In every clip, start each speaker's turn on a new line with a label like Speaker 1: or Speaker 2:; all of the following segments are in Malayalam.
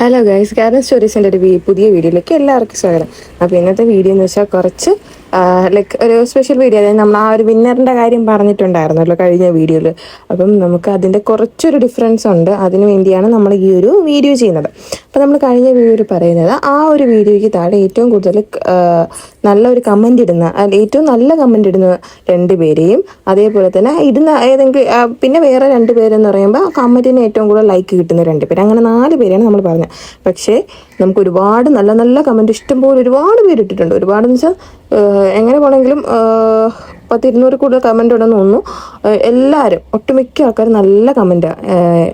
Speaker 1: ഹലോ ഗൈസ് കാരണം സ്റ്റോറീസിന്റെ ഒരു പുതിയ വീഡിയോയിലേക്ക് എല്ലാവർക്കും സ്വാഗതം. അപ്പോൾ ഇന്നത്തെ വീഡിയോ എന്ന് വെച്ചാൽ കുറച്ച് ലൈക്ക് ഒരു സ്പെഷ്യൽ വീഡിയോ അതായത് നമ്മൾ ആ ഒരു വിന്നറിന്റെ കാര്യം പറഞ്ഞിട്ടുണ്ടായിരുന്നല്ലോ കഴിഞ്ഞ വീഡിയോയിൽ. അപ്പം നമുക്ക് അതിന്റെ കുറച്ചൊരു ഡിഫറൻസ് ഉണ്ട്. അതിനു വേണ്ടിയാണ് നമ്മൾ ഈ ഒരു വീഡിയോ ചെയ്യുന്നത്. അപ്പോൾ നമ്മൾ കഴിഞ്ഞ വീഡിയോയിൽ പറയുന്നത് ആ ഒരു വീഡിയോയ്ക്ക് താഴെ ഏറ്റവും കൂടുതൽ നല്ല ഒരു കമന്റ് ഇടുന്ന ഏറ്റവും നല്ല കമന്റ് ഇടുന്ന രണ്ട് പേരെയും അതേപോലെ തന്നെ ഇടുന്ന ഏതെങ്കിലും പിന്നെ വേറെ രണ്ട് പേരെന്ന് പറയുമ്പോൾ കമന്റിന് ഏറ്റവും കൂടുതൽ ലൈക്ക് കിട്ടുന്ന രണ്ട് പേര്. അങ്ങനെ നാല് പേരെയാണ് നമ്മൾ പറഞ്ഞത്. പക്ഷേ നമുക്ക് ഒരുപാട് നല്ല നല്ല കമന്റ് ഇഷ്ടംപോലെ ഒരുപാട് പേര് ഇട്ടിട്ടുണ്ട്. ഒരുപാട് എന്ന് വെച്ചാൽ എങ്ങനെ പോണെങ്കിലും പത്ത് ഇരുന്നൂറ് കൂടുതൽ കമന്റ് ഉണ്ടെന്ന് തോന്നുന്നു. എല്ലാവരും ഒട്ടുമിക്ക ആൾക്കാരും നല്ല കമന്റാണ്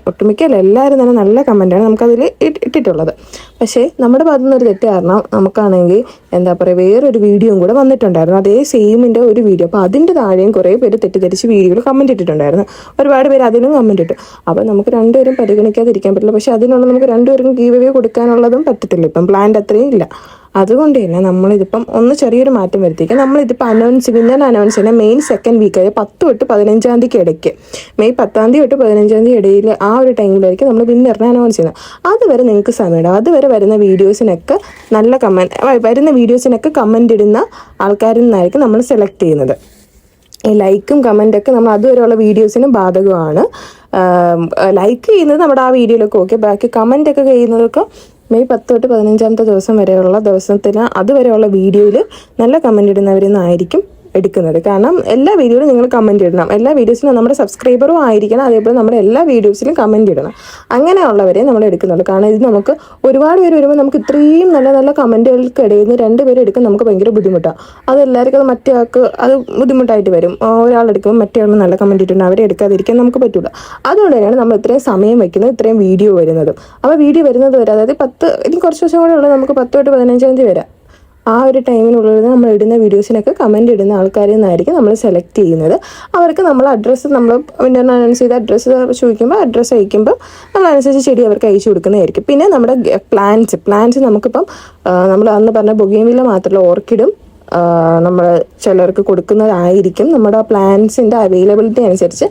Speaker 1: ഒട്ടുമിക്ക അല്ല എല്ലാവരും തന്നെ നല്ല കമന്റാണ് നമുക്കതിൽ ഇട്ടിട്ടുള്ളത്. പക്ഷേ നമ്മുടെ ഭാഗത്തുനിന്ന് ഒരു തെറ്റ് കാരണം നമുക്കാണെങ്കിൽ എന്താ പറയുക വേറൊരു വീഡിയോയും കൂടെ വന്നിട്ടുണ്ടായിരുന്നു. അതേ സെയിമിന്റെ ഒരു വീഡിയോ അപ്പോൾ അതിന്റെ താഴെയും കുറേ പേര് തെറ്റിദ്ധരിച്ച് വീഡിയോയിൽ കമന്റ് ഇട്ടിട്ടുണ്ടായിരുന്നു. ഒരുപാട് പേര് അതിനും കമന്റ് ഇട്ടു. അപ്പോൾ നമുക്ക് രണ്ടുപേരും പരിഗണിക്കാതിരിക്കാൻ പറ്റില്ല. പക്ഷേ അതിനുള്ള നമുക്ക് രണ്ടുപേർക്കും ഗീവ് കൊടുക്കാനുള്ളതും പറ്റത്തില്ല. ഇപ്പം പ്ലാന്റ് അത്രയും ഇല്ല. അതുകൊണ്ട് തന്നെ നമ്മളിതിപ്പം ഒന്ന് ചെറിയൊരു മാറ്റം വരുത്തിക്കുക നമ്മളിതിപ്പോൾ അനൗൺസ് വിന്നർ അനൗൺസ് ചെയ്യുന്ന മെയിൻ സെക്കൻഡ് വീക്ക് ആയ പത്ത് തൊട്ട് പതിനഞ്ചാം തീയതിക്ക് ഇടയ്ക്ക്. മെയ് പത്താം തീയതി തൊട്ട് പതിനഞ്ചാം തീയതി ഇടയിൽ ആ ഒരു ടൈമിലായിരിക്കും നമ്മൾ വിന്നറിനെ അനൗൺസ് ചെയ്യുന്നത്. അതുവരെ നിങ്ങൾക്ക് സമയമുണ്ട് അതുവരെ വരുന്ന വീഡിയോസിനൊക്കെ നല്ല കമന്റ് വരുന്ന വീഡിയോസിനൊക്കെ കമന്റ് ഇടുന്ന ആൾക്കാരിൽ നിന്നായിരിക്കും നമ്മൾ സെലക്ട് ചെയ്യുന്നത്. ഈ ലൈക്കും കമന്റൊക്കെ നമ്മൾ അതുവരെയുള്ള വീഡിയോസിനും ബാധകമാണ്. ലൈക്ക് ചെയ്യുന്നത് നമ്മുടെ ആ വീഡിയോയിലൊക്കെ ഓക്കെ ബാക്കി കമന്റൊക്കെ ചെയ്യുന്നതൊക്കെ മെയ് പത്ത് തൊട്ട് പതിനഞ്ചാമത്തെ ദിവസം വരെയുള്ള ദിവസത്തിന് അതുവരെയുള്ള വീഡിയോയിൽ നല്ല കമന്റ് ഇടുന്നവരിൽ നിന്നായിരിക്കും. എടുക്കുന്നത്. കാരണം എല്ലാ വീഡിയോയിലും നിങ്ങൾ കമന്റ് ഇടണം. എല്ലാ വീഡിയോസിലും നമ്മുടെ സബ്സ്ക്രൈബറും ആയിരിക്കണം. അതേപോലെ നമ്മുടെ എല്ലാ വീഡിയോസിലും കമന്റ് ഇടണം. അങ്ങനെയുള്ളവരെ നമ്മൾ എടുക്കുന്നുള്ളൂ. കാരണം ഇത് നമുക്ക് ഒരുപാട് പേര് വരുമ്പോൾ നമുക്ക് ഇത്രയും നല്ല നല്ല കമന്റുകൾക്കിടയിൽ നിന്ന് രണ്ട് പേര് എടുക്കാൻ നമുക്ക് ഭയങ്കര ബുദ്ധിമുട്ടാണ് അത് എല്ലാവർക്കും അത് മറ്റേ ആൾക്ക് അത് ബുദ്ധിമുട്ടായിട്ട് വരും. ഒരാൾ ഒരാളെടുക്കുമ്പോൾ മറ്റേ ആൾ നല്ല കമന്റ് ഇട്ടുണ്ട്. അവരെ എടുക്കാതിരിക്കാൻ നമുക്ക് പറ്റില്ല അതുകൊണ്ട് തന്നെയാണ് നമ്മൾ ഇത്രയും സമയം വയ്ക്കുന്നത് ഇത്രയും വീഡിയോ വരുന്നതും. അപ്പോൾ വീഡിയോ വരുന്നത് വരെ അതായത് പത്ത് ഇനി കുറച്ച് ദിവസം കൂടെ ഉള്ളത് നമുക്ക് പത്ത് തൊട്ട് പതിനഞ്ചാം തീയതി വരാം. ആ ഒരു ടൈമിനുള്ളിൽ നമ്മൾ ഇടുന്ന വീഡിയോസിനൊക്കെ കമന്റ് ഇടുന്ന ആൾക്കാരിൽ നിന്നായിരിക്കും നമ്മൾ സെലക്ട് ചെയ്യുന്നത്. അവർക്ക് നമ്മൾ അഡ്രസ്സ് നമ്മൾ ഇന്റർനെറ്റ് അനൗൺസ് ചെയ്ത അഡ്രസ്സ് ചോദിക്കുമ്പോൾ അഡ്രസ്സ് അയക്കുമ്പോൾ നമ്മൾ അനുസരിച്ച് ചെടി അവർക്ക് അയച്ചു കൊടുക്കുന്നതായിരിക്കും. പിന്നെ നമ്മുടെ പ്ലാന്റ്സ് പ്ലാന്റ്സ് നമുക്കിപ്പം നമ്മൾ അന്ന് പറഞ്ഞ ബൊഗേമില്ല മാത്രമല്ല ഓർക്കിഡും നമ്മൾ ചിലർക്ക് കൊടുക്കുന്നതായിരിക്കും. നമ്മുടെ പ്ലാന്റ്സിന്റെ അവൈലബിലിറ്റി അനുസരിച്ച്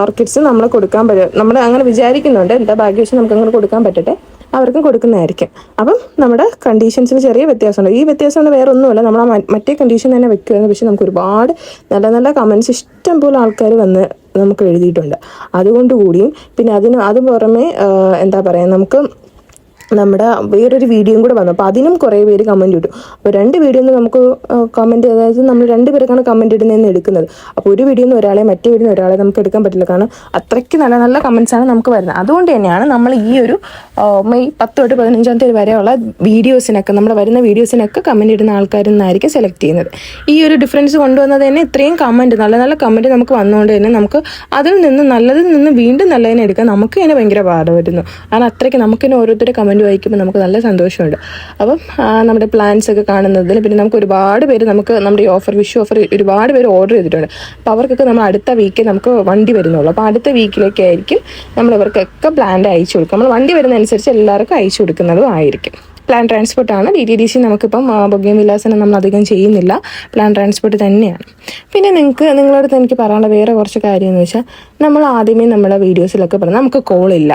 Speaker 1: ഓർക്കിഡ്സ് നമ്മൾ കൊടുക്കാൻ പറ്റും നമ്മൾ അങ്ങനെ വിചാരിക്കുന്നുണ്ട്. എന്താ ഭാഗ്യവശം നമുക്ക് അങ്ങനെ കൊടുക്കാൻ പറ്റട്ടെ? അവർക്കും കൊടുക്കുന്നതായിരിക്കും. അപ്പം നമ്മുടെ കണ്ടീഷൻസിൽ ചെറിയ വ്യത്യാസമുണ്ട്. ഈ വ്യത്യാസം വേറെ ഒന്നുമല്ല നമ്മൾ ആ മറ്റേ കണ്ടീഷൻ തന്നെ വെക്കുമായിരുന്നു പക്ഷേ നമുക്ക് ഒരുപാട് നല്ല നല്ല കമൻസ് ഇഷ്ടം പോലെ ആൾക്കാർ വന്ന് നമുക്ക് എഴുതിയിട്ടുണ്ട്. അതുകൊണ്ട് കൂടിയും പിന്നെ അതിന് അത് പുറമെ എന്താ പറയുക നമുക്ക് നമ്മുടെ വേറൊരു വീഡിയോയും കൂടെ വന്നു. അപ്പോൾ അതിനും കുറേ പേര് കമന്റ് ഇട്ടു. അപ്പോൾ രണ്ട് വീഡിയോ നമുക്ക് കമന്റ് അതായത് നമ്മൾ രണ്ട് പേർക്കാണ് കമന്റ് ഇടുന്നതെന്ന് എടുക്കുന്നത്. അപ്പോൾ ഒരു വീഡിയോ നിന്ന് ഒരാളെ മറ്റേ വീഡിയോ നിന്ന് ഒരാളെ നമുക്ക് എടുക്കാൻ പറ്റില്ല. കാരണം അത്രയ്ക്ക് നല്ല നല്ല കമൻസാണ് നമുക്ക് വരുന്നത്. അതുകൊണ്ട് തന്നെയാണ് നമ്മൾ ഈ ഒരു മെയ് പത്ത് തൊട്ട് പതിനഞ്ചാം തീയതി വരെയുള്ള വീഡിയോസിനൊക്കെ നമ്മൾ വരുന്ന വീഡിയോസിനൊക്കെ കമന്റ് ഇടുന്ന ആൾക്കാരിൽ നിന്നായിരിക്കും സെലക്ട് ചെയ്യുന്നത്. ഈ ഒരു ഡിഫറൻസ് കൊണ്ടുവന്നത് തന്നെ ഇത്രയും കമന്റ് നല്ല നല്ല കമന്റ് നമുക്ക് വന്നുകൊണ്ട് തന്നെ നമുക്ക് അതിൽ നിന്ന് നല്ലതിൽ നിന്ന് വീണ്ടും നല്ലതിനെ എടുക്കാൻ നമുക്ക് തന്നെ ഭയങ്കര പാട് വരുന്നു. കാരണം അത്രയ്ക്ക് നമുക്ക് തന്നെ ഓരോരുത്തരുടെ കമന്റ് വായിക്കുമ്പോൾ നമുക്ക് നല്ല സന്തോഷമുണ്ട്. അപ്പം നമ്മുടെ പ്ലാൻസ് ഒക്കെ കാണുന്നതിൽ പിന്നെ നമുക്ക് ഒരുപാട് പേര് നമുക്ക് നമ്മുടെ ഈ ഓഫർ വിഷു ഓഫർ ഒരുപാട് പേര് ഓർഡർ ചെയ്തിട്ടുണ്ട്. അപ്പോൾ അവർക്കൊക്കെ നമ്മൾ അടുത്ത വീക്കിൽ നമുക്ക് വണ്ടി വരുന്നുള്ളൂ. അപ്പോൾ അടുത്ത വീക്കിലേക്ക് ആയിരിക്കും നമ്മൾ ഇവർക്കൊക്കെ പ്ലാൻഡ് അയച്ചു കൊടുക്കും നമ്മൾ വണ്ടി വരുന്നതനുസരിച്ച് എല്ലാവർക്കും അയച്ചു കൊടുക്കുന്നതും ആയിരിക്കും. പ്ലാൻ ട്രാൻസ്പോർട്ട് ആണ്. ഡി ടി ഡി സി നമുക്കിപ്പം ബൊഗ്യം വിലാസനം നമ്മൾ അധികം ചെയ്യുന്നില്ല. പ്ലാൻ ട്രാൻസ്പോർട്ട് തന്നെയാണ്. പിന്നെ നിങ്ങൾക്ക് നിങ്ങളടുത്ത് എനിക്ക് പറയാനുള്ള വേറെ കുറച്ച് കാര്യം എന്ന് വെച്ചാൽ നമ്മൾ ആദ്യമേ നമ്മുടെ വീഡിയോസിലൊക്കെ പറഞ്ഞാൽ നമുക്ക് കോളില്ല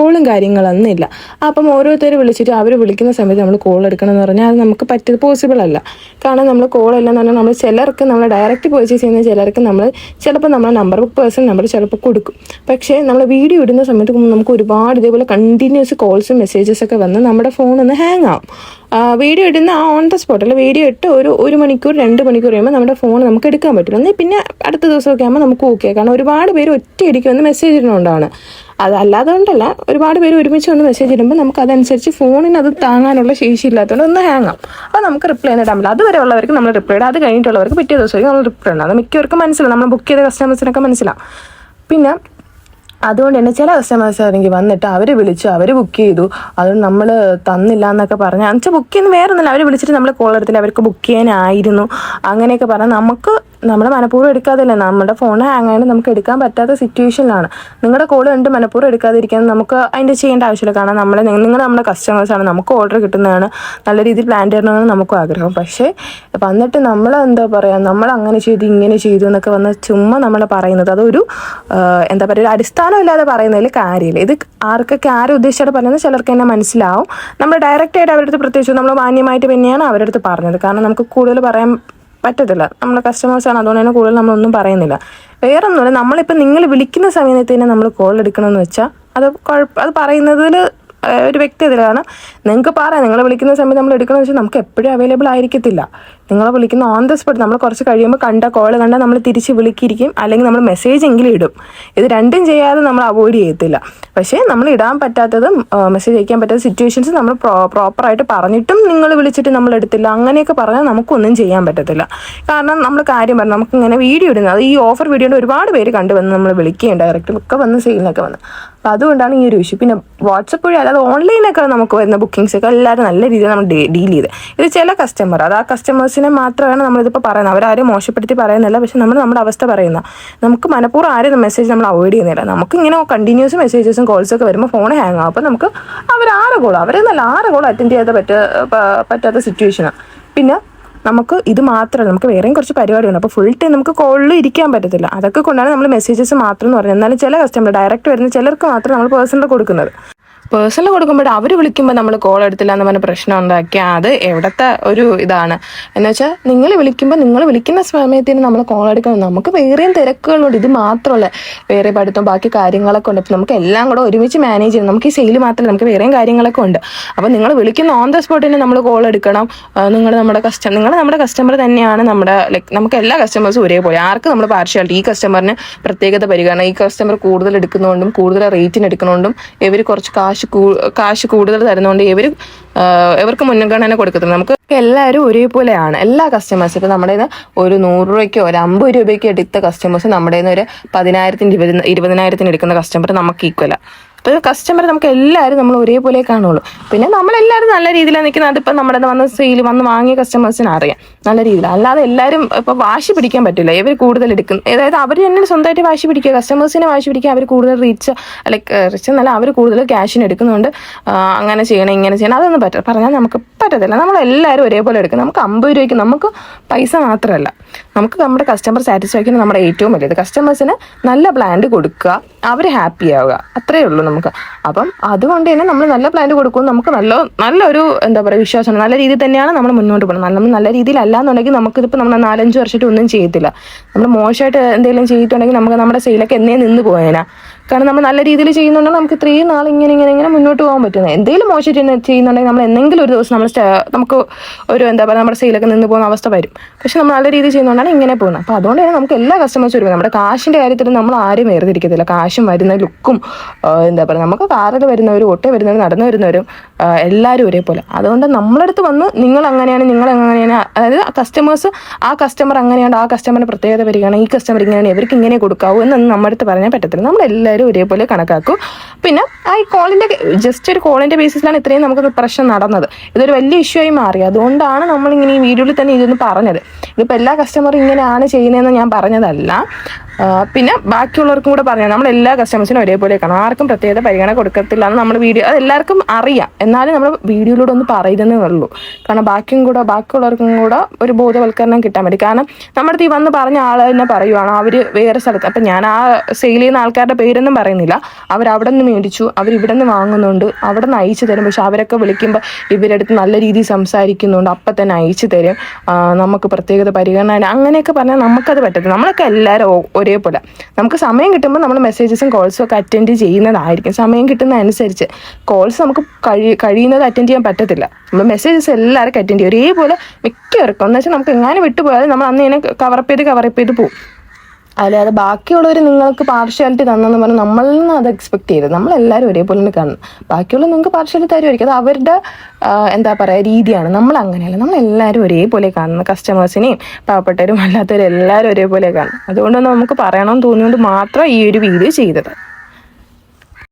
Speaker 1: കോളും കാര്യങ്ങളൊന്നും ഇല്ല. അപ്പം ഓരോരുത്തർ വിളിച്ചിട്ട് അവർ വിളിക്കുന്ന സമയത്ത് നമ്മൾ കോൾ എടുക്കണം എന്ന് പറഞ്ഞാൽ അത് നമുക്ക് പറ്റിയത് പോസിബിൾ അല്ല. കാരണം നമ്മൾ കോൾ എന്ന് പറഞ്ഞാൽ നമ്മൾ ചിലർക്ക് നമ്മൾ ഡയറക്റ്റ് പർച്ചേസ് ചെയ്യുന്ന ചിലർക്ക് നമ്മൾ ചിലപ്പോൾ നമ്മൾ നമ്പർ പേഴ്സൺ നമ്പർ ചിലപ്പോൾ കൊടുക്കും. പക്ഷേ നമ്മൾ വീഡിയോ ഇടുന്ന സമയത്ത് നമുക്ക് ഒരുപാട് ഇതേപോലെ കണ്ടിന്യൂസ് കോൾസും മെസ്സേജസ് ഒക്കെ വന്ന് നമ്മുടെ ഫോൺ ഒന്ന് ഹാങ് ആവും. വീഡിയോ ഇടുന്ന ആ ഓൺ ദ സ്പോട്ട് അല്ല വീഡിയോ ഇട്ട് ഒരു ഒരു മണിക്കൂർ രണ്ട് മണിക്കൂർ കഴിയുമ്പോൾ നമ്മുടെ ഫോൺ നമുക്ക് എടുക്കാൻ പറ്റില്ല പിന്നെ അടുത്ത ദിവസമൊക്കെ ആകുമ്പോൾ നമുക്ക് ഓക്കെ കാരണം ഒരുപാട് പേര് ഒറ്റയടിക്ക് വന്ന് മെസ്സേജ് ഇടുന്നതുകൊണ്ടാണ് അത് അല്ലാതെ കൊണ്ടല്ല. ഒരുപാട് പേര് ഒരുമിച്ച് വന്ന് മെസ്സേജ് ഇടുമ്പോൾ നമുക്ക് അതനുസരിച്ച് ഫോണിന് അത് താങ്ങാനുള്ള ശേഷി ഇല്ലാത്തതുകൊണ്ട് ഒന്ന് ഹാങ് ആവും അപ്പോൾ നമുക്ക് റിപ്ലൈ ചെയ്യാൻ ഇടാൻ അതുവരെ ഉള്ളവർക്ക് നമ്മൾ റിപ്ലൈ ഇടാം. അത് കഴിഞ്ഞിട്ടുള്ളവർക്ക് പിറ്റേ ദിവസമായിരിക്കും നമ്മൾ റിപ്ലൈ ഉണ്ടാകും അത് മിക്കവർക്കും മനസ്സിലാവും. നമ്മൾ ബുക്ക് ചെയ്ത കസ്റ്റമേഴ്സിനൊക്കെ മനസ്സിലാവും. പിന്നെ അതുകൊണ്ട് തന്നെ ചില കസ്റ്റമേഴ്സ് ആണെങ്കിൽ വന്നിട്ട് അവർ വിളിച്ചു അവർ ബുക്ക് ചെയ്തു. അത് നമ്മൾ തന്നില്ല എന്നൊക്കെ പറഞ്ഞാൽ എന്നുവെച്ചാൽ ബുക്ക് ചെയ്യുന്ന വേറെ ഒന്നുമില്ല അവർ വിളിച്ചിട്ട് നമ്മൾ കോൾ എടുത്തില്ല അവർക്ക് ബുക്ക് ചെയ്യാനായിരുന്നു. അങ്ങനെയൊക്കെ പറഞ്ഞാൽ നമുക്ക് നമ്മുടെ മനഃപൂർവം എടുക്കാതില്ല? നമ്മുടെ ഫോൺ ഹാങ് ആയാലും നമുക്ക് എടുക്കാൻ പറ്റാത്ത സിറ്റുവേഷനിലാണ് നിങ്ങളുടെ കോൾ കണ്ട് മനഃപൂർവം എടുക്കാതിരിക്കാൻ നമുക്ക് അതിന്റെ ചെയ്യേണ്ട ആവശ്യമില്ല. കാരണം നമ്മളെ നിങ്ങൾ നമ്മുടെ കസ്റ്റമേഴ്സാണ് നമുക്ക് ഓർഡർ കിട്ടുന്നതാണ്. നല്ല രീതിയിൽ പ്ലാൻ ചെയ്യണമെന്ന് നമുക്കും ആഗ്രഹം. പക്ഷേ വന്നിട്ട് നമ്മൾ എന്താ പറയുക നമ്മൾ അങ്ങനെ ചെയ്തു ഇങ്ങനെ ചെയ്തു എന്നൊക്കെ വന്ന് ചുമ്മാ നമ്മൾ പറയുന്നത് അതൊരു എന്താ പറയുക ഒരു അടിസ്ഥാനമില്ലാതെ പറയുന്നതിൽ കാര്യമില്ല. ഇത് ആർക്കൊക്കെ ആരും പറയുന്നത് ചിലർക്ക് തന്നെ മനസ്സിലാവും. നമ്മൾ ഡയറക്റ്റായിട്ട് അവരുടെ അടുത്ത് പ്രത്യേകിച്ച് നമ്മൾ മാന്യമായിട്ട് തന്നെയാണ് അവരുടെ അടുത്ത് പറഞ്ഞത്. കാരണം നമുക്ക് കൂടുതൽ പറയാൻ പറ്റത്തില്ല. നമ്മൾ കസ്റ്റമേഴ്സാണ് അതുകൊണ്ട് തന്നെ കൂടുതൽ നമ്മളൊന്നും പറയുന്നില്ല. വേറെ ഒന്നുമില്ല നമ്മളിപ്പോൾ നിങ്ങൾ വിളിക്കുന്ന സമയത്ത് തന്നെ നമ്മൾ കോൾ എടുക്കണമെന്ന് വെച്ചാൽ അത് കുഴപ്പം അത് പറയുന്നതിൽ ഒരു വ്യക്തി അതിൽ കാരണം നിങ്ങൾക്ക് പറയാം നിങ്ങൾ വിളിക്കുന്ന സമയത്ത് നമ്മൾ എടുക്കണമെന്ന് വെച്ചാൽ നമുക്ക് എപ്പോഴും അവൈലബിൾ ആയിരിക്കത്തില്ല. നിങ്ങളെ വിളിക്കുന്ന ഓൺ ദ സ്പോട്ട് നമ്മൾ കുറച്ച് കഴിയുമ്പോൾ കണ്ട കോൾ കണ്ട നമ്മൾ തിരിച്ച് വിളിക്കിരിക്കും അല്ലെങ്കിൽ നമ്മൾ മെസ്സേജ് എങ്കിലും ഇടും. ഇത് രണ്ടും ചെയ്യാതെ നമ്മൾ അവോയ്ഡ് ചെയ്യത്തില്ല. പക്ഷേ നമ്മൾ ഇടാൻ പറ്റാത്തതും മെസ്സേജ് അയക്കാൻ പറ്റാത്ത സിറ്റുവേഷൻസ് നമ്മൾ പ്രോപ്പറായിട്ട് പറഞ്ഞിട്ടും നിങ്ങൾ വിളിച്ചിട്ട് നമ്മൾ എടുത്തില്ല. അങ്ങനെയൊക്കെ പറഞ്ഞാൽ നമുക്കൊന്നും ചെയ്യാൻ പറ്റത്തില്ല. കാരണം നമ്മൾ കാര്യം പറഞ്ഞു നമുക്ക് ഇങ്ങനെ വീഡിയോ ഇടുന്നത് ഈ ഓഫർ വീഡിയോയുടെ ഒരുപാട് പേര് കണ്ടുവന്ന് നമ്മൾ വിളിക്കുകയും ഡയറക്റ്റ് ഒക്കെ വന്ന് സെയിലിനൊക്കെ വന്ന്. അപ്പോൾ അതുകൊണ്ടാണ് ഈ ഒരു ഇഷ്യൂ പിന്നെ വാട്സപ്പ് വഴി അല്ലാതെ ഓൺലൈനൊക്കെ നമുക്ക് വരുന്ന ബുക്കിംഗ്സ് ഒക്കെ എല്ലാവരും നല്ല രീതിയിൽ നമ്മൾ ഡീൽ ചെയ്ത്. ഇത് ചില കസ്റ്റമർ അത് ആ കസ്റ്റമേഴ്സിനെ മാത്രമാണ് നമ്മളിതിപ്പോൾ പറയുന്നത്. അവരാരും മോശപ്പെടുത്തി പറയുന്നില്ല പക്ഷെ നമ്മൾ നമ്മുടെ അവസ്ഥ പറയുന്ന. നമുക്ക് മനഃപൂർവം ആരും മെസ്സേജ് നമ്മൾ അവോയ്ഡ് ചെയ്യുന്നില്ല. നമുക്ക് ഇങ്ങനെ കണ്ടിന്യൂസ് മെസ്സേജസും കോൾസൊക്കെ വരുമ്പോൾ ഫോൺ ഹാങ് ആകും അപ്പോൾ നമുക്ക് അവർ ആറ് കോൾ അവരെന്നല്ല ആറ് കോൾ അറ്റൻഡ് ചെയ്യാതെ പറ്റ പറ്റാത്ത സിറ്റുവേഷനാണ് പിന്നെ നമുക്ക് ഇത് മാത്രമല്ല നമുക്ക് വേറെയും കുറച്ച് പരിപാടിയുണ്ട് അപ്പോൾ ഫുൾ ടൈം നമുക്ക് കോളിൽ ഇരിക്കാൻ പറ്റത്തില്ല. അതൊക്കെ കൊണ്ടാണ് നമ്മൾ മെസ്സേജസ് മാത്രം എന്ന് പറയുന്നത് എന്നാലും ചില കസ്റ്റമർ ഡയറക്റ്റ് വരുന്ന ചിലർക്ക് മാത്രം നമ്മൾ പേഴ്സണൽ കൊടുക്കുന്നത്. പേഴ്സണൽ കൊടുക്കുമ്പോൾ അവർ വിളിക്കുമ്പോൾ നമ്മൾ കോൾ എടുത്തില്ല എന്ന് പറഞ്ഞ പ്രശ്നം ഉണ്ടാക്കിയാൽ അത് എവിടത്തെ ഒരു ഇതാണ്. എന്ന് വെച്ചാൽ നിങ്ങൾ വിളിക്കുമ്പോൾ നിങ്ങൾ വിളിക്കുന്ന സമയത്തിന് നമ്മൾ കോൾ എടുക്കണം. നമുക്ക് വേറെയും തിരക്കുകളുണ്ട്. ഇത് മാത്രമല്ല. വേറെ പഠിത്തം ബാക്കി കാര്യങ്ങളൊക്കെ ഉണ്ട്. നമുക്ക് എല്ലാം കൂടെ ഒരുമിച്ച് മാനേജ് ചെയ്യണം. നമുക്ക് ഈ സെയിൽ മാത്രമല്ല. നമുക്ക് വേറെയും കാര്യങ്ങളൊക്കെ ഉണ്ട്. അപ്പോൾ നിങ്ങൾ വിളിക്കുന്ന ഓൺ ദ സ്പോട്ടിന് നമ്മൾ കോൾ എടുക്കണം. നിങ്ങൾ നമ്മുടെ കസ്റ്റമർ നിങ്ങൾ നമ്മുടെ കസ്റ്റമർ തന്നെയാണ് നമ്മുടെ ലൈക്ക് നമുക്ക് എല്ലാ കസ്റ്റമേഴ്സും ഒരേപോലെ. ആർക്കും നമ്മൾ പാർഷ്യാലിറ്റി ഈ കസ്റ്റമറിന് പ്രത്യേകത പരിഗണന ഈ കസ്റ്റമർ കൂടുതൽ എടുക്കുന്നതുകൊണ്ടും കൂടുതൽ റേറ്റിന് എടുക്കുന്നതുകൊണ്ടും ഇവർ കുറച്ച് കാശ് കൂ- കാശ് കൂടുതൽ തരുന്നതുകൊണ്ട് ഇവർ ഇവർക്ക് മുൻഗണന കൊടുക്കുന്നത് നമുക്ക് എല്ലാവരും ഒരേപോലെയാണ്. എല്ലാ കസ്റ്റമേഴ്സും ഇപ്പം നമ്മുടെ ഒരു നൂറ് രൂപയ്ക്കോ ഒരു അമ്പത് രൂപയ്ക്കോ എടുത്ത കസ്റ്റമേഴ്സ് നമ്മുടെ ഒരു പതിനായിരത്തിന് ഇരുപതി ഇരുപതിനായിരത്തിന് എടുക്കുന്ന കസ്റ്റമർ നമുക്ക് ഈക്വലാണ് അപ്പോൾ കസ്റ്റമർ നമുക്ക് എല്ലാവരും നമ്മൾ ഒരേപോലെ കാണുള്ളൂ. പിന്നെ നമ്മളെല്ലാവരും നല്ല രീതിയിലാണ് നിൽക്കുന്നത്. അതിപ്പോൾ നമ്മുടെ വന്ന സെയിൽ വന്ന് വാങ്ങിയ കസ്റ്റമേഴ്സിന് അറിയാം. നല്ല രീതിയിൽ അല്ലാതെ എല്ലാവരും ഇപ്പോൾ വാശി പിടിക്കാൻ പറ്റില്ല. ഇവർ കൂടുതൽ എടുക്കും അതായത് അവർ തന്നെ സ്വന്തമായിട്ട് വാശി പിടിക്കുക. കസ്റ്റമേഴ്സിനെ വാശി പിടിക്കുക. അവർ കൂടുതൽ റീച്ച് ലൈക്ക് റിച്ച് എന്നല്ല അവർ കൂടുതൽ ക്യാഷിന് എടുക്കുന്നുണ്ട്. അങ്ങനെ ചെയ്യണം ഇങ്ങനെ ചെയ്യണം. അതൊന്നും പറ്റ പറഞ്ഞാൽ നമുക്ക് പറ്റത്തില്ല. നമ്മളെല്ലാവരും ഒരേപോലെ എടുക്കും. നമുക്ക് അമ്പത് രൂപയ്ക്ക് നമുക്ക് പൈസ മാത്രമല്ല. നമുക്ക് നമ്മുടെ കസ്റ്റമർ സാറ്റിസ്ഫാക്ഷൻ നമ്മുടെ ഏറ്റവും വലിയത് കസ്റ്റമേഴ്സിന് നല്ല പ്ലാന്റ് കൊടുക്കുക. അവർ ഹാപ്പി ആവുക. അത്രയേ ഉള്ളൂ നമുക്ക്. അപ്പം അതുകൊണ്ട് തന്നെ നമ്മൾ നല്ല പ്ലാന്റ് കൊടുക്കും. നമുക്ക് നല്ല നല്ലൊരു എന്താ പറയുക വിശ്വാസമാണ് നല്ല രീതിയിൽ തന്നെയാണ് നമ്മൾ മുന്നോട്ട് പോകുന്നത്. നമ്മൾ നല്ല രീതിയിലല്ല എന്നുണ്ടെങ്കിൽ നമുക്കിതിപ്പോൾ നമ്മൾ നാലഞ്ച് വർഷമായിട്ട് ഒന്നും ചെയ്യത്തില്ല നമ്മൾ മോശമായിട്ട് എന്തെങ്കിലും ചെയ്തിട്ടുണ്ടെങ്കിൽ നമുക്ക് നമ്മുടെ സെയിലൊക്കെ എന്നേ നിന്ന് പോയേനാ. കാരണം നമ്മൾ നല്ല രീതിയിൽ ചെയ്യുന്നുണ്ടെങ്കിൽ നമുക്ക് ഇത്രയും നാൾ ഇങ്ങനെ ഇങ്ങനെ ഇങ്ങനെ മുന്നോട്ട് പോകാൻ പറ്റുന്നത്. എന്തെങ്കിലും മോശം ചെയ്യുന്ന- ചെയ്യുന്നുണ്ടെങ്കിൽ നമ്മൾ എന്തെങ്കിലും ഒരു ദിവസം നമ്മൾ നമുക്ക് ഒരു എന്താ പറയുക നമ്മുടെ സെയിലൊക്കെ നിന്ന് പോകുന്ന അവസ്ഥ വരും. പക്ഷെ നമ്മൾ നല്ല രീതിയിൽ ചെയ്യുന്നതുകൊണ്ടാണ് ഇങ്ങനെ പോകുന്നത്. അപ്പോൾ അതുകൊണ്ട് തന്നെ നമുക്ക് എല്ലാ കസ്റ്റമേഴ്സും ഒരുപോലെ നമ്മുടെ കാശിന്റെ കാര്യത്തിൽ നമ്മൾ ആരും വേർതിരിക്കത്തില്ല. കാശും വരുന്ന ലുക്കും എന്താ പറയുക നമുക്ക് കാറിൽ വരുന്നവരും ഒട്ടേ വരുന്നവരും നടന്നു വരുന്നവരും എല്ലാവരും ഒരേപോലെ. അതുകൊണ്ട് നമ്മളടുത്ത് വന്ന് നിങ്ങൾ അങ്ങനെയാണ് നിങ്ങൾ അങ്ങനെയാണ് അതായത് കസ്റ്റമേഴ്സ് ആ കസ്റ്റമർ അങ്ങനെയാണ് ആ കസ്റ്റമറിന് പ്രത്യേകത വരികയാണ് ഈ കസ്റ്റമർ ഇങ്ങനെയാണ് ഇവർക്ക് ഇങ്ങനെ കൊടുക്കാവൂ എന്നൊന്നും നമ്മുടെ അടുത്ത് പറഞ്ഞാൽ പറ്റത്തില്ല. നമ്മളെല്ലാവരും ഒരേപോലെ കണക്കാക്കും. പിന്നെ ആ ഈ കോളിന്റെ ജസ്റ്റ് ഒരു കോളിന്റെ ബേസിസിലാണ് ഇത്രയും നമുക്ക് പ്രശ്നം നടന്നത്. ഇതൊരു വലിയ ഇഷ്യൂ ആയി മാറി. അതുകൊണ്ടാണ് നമ്മളിങ്ങനെ ഈ വീഡിയോയിൽ തന്നെ ഇതൊന്ന് പറഞ്ഞത്. ഇതിപ്പോൾ എല്ലാ കസ്റ്റമറും ഇങ്ങനെയാണ് ചെയ്യുന്നതെന്ന് ഞാൻ പറഞ്ഞതല്ല. പിന്നെ ബാക്കിയുള്ളവർക്കും കൂടെ പറഞ്ഞു നമ്മൾ എല്ലാ കസ്റ്റമേഴ്സിനും ഒരേപോലെ കാണാം. ആർക്കും പ്രത്യേകത പരിഗണന കൊടുക്കത്തില്ല എന്ന് നമ്മൾ വീഡിയോ അത് എല്ലാവർക്കും അറിയാം. എന്നാലും നമ്മൾ വീഡിയോയിലൂടെ ഒന്ന് പറയുന്നതേ ഉള്ളൂ. കാരണം ബാക്കിയും കൂടെ ബാക്കിയുള്ളവർക്കും കൂടെ ഒരു ബോധവൽക്കരണം കിട്ടാൻ വേണ്ടി. കാരണം നമ്മുടെ ഈ വന്ന് പറഞ്ഞ ആൾ തന്നെ പറയുവാണ് അവർ വേറെ സ്ഥലത്ത്. അപ്പം ഞാൻ ആ സെയിൽ ചെയ്യുന്ന ആൾക്കാരുടെ പേരൊന്നും പറയുന്നില്ല. അവർ അവിടെ നിന്ന് മേടിച്ചു അവർ ഇവിടെ നിന്ന് വാങ്ങുന്നുണ്ട് അവിടെ നിന്ന് അയച്ചു തരും. പക്ഷെ അവരൊക്കെ വിളിക്കുമ്പോൾ ഇവരടുത്ത് നല്ല രീതിയിൽ സംസാരിക്കുന്നുണ്ട് അപ്പം തന്നെ അയച്ചു തരും. നമുക്ക് പ്രത്യേകത പരിഗണന അങ്ങനെയൊക്കെ പറഞ്ഞാൽ നമുക്കത് പറ്റത്തില്ല. നമ്മളൊക്കെ എല്ലാവരും ഒരേപോലെ നമുക്ക് സമയം കിട്ടുമ്പോൾ നമ്മൾ മെസ്സേജസും കോൾസും ഒക്കെ അറ്റൻഡ് ചെയ്യുന്നതായിരിക്കും. സമയം കിട്ടുന്നതനുസരിച്ച് കോൾസ് നമുക്ക് കഴി കഴിയുന്നത് അറ്റൻഡ് ചെയ്യാൻ പറ്റത്തില്ല. നമ്മൾ മെസ്സേജസ് എല്ലാവർക്കും അറ്റൻഡ് ചെയ്യും. ഒരേപോലെ മിക്കവർക്കും. എന്ന് വെച്ചാൽ നമുക്ക് എങ്ങനെ വിട്ടുപോയാലും നമ്മൾ അന്ന് ഇങ്ങനെ കവറപ്പ് ചെയ്ത് കവറപ്പ് ചെയ്ത് പോകും അല്ലാതെ ബാക്കിയുള്ളവർ നിങ്ങൾക്ക് പാർഷ്യാലിറ്റി തന്നെന്ന് പറഞ്ഞാൽ നമ്മളിൽ നിന്ന് അത് എക്സ്പെക്ട് ചെയ്യരുത് നമ്മളെല്ലാവരും ഒരേപോലെ തന്നെ കാണും. ബാക്കിയുള്ള നിങ്ങൾക്ക് പാർഷ്യാലിറ്റി തരുമായിരിക്കും അത് അവരുടെ എന്താ പറയുക രീതിയാണ്. നമ്മൾ അങ്ങനെയല്ല. നമ്മളെല്ലാവരും ഒരേപോലെ കാണുന്നു കസ്റ്റമേഴ്സിനെയും പാവപ്പെട്ടവരും അല്ലാത്തവരും എല്ലാവരും ഒരേപോലെ കാണും. അതുകൊണ്ടൊന്നും നമുക്ക് പറയണമെന്ന് തോന്നിയോണ്ട് മാത്രം ഈ ഒരു വീഡിയോ ചെയ്തത്.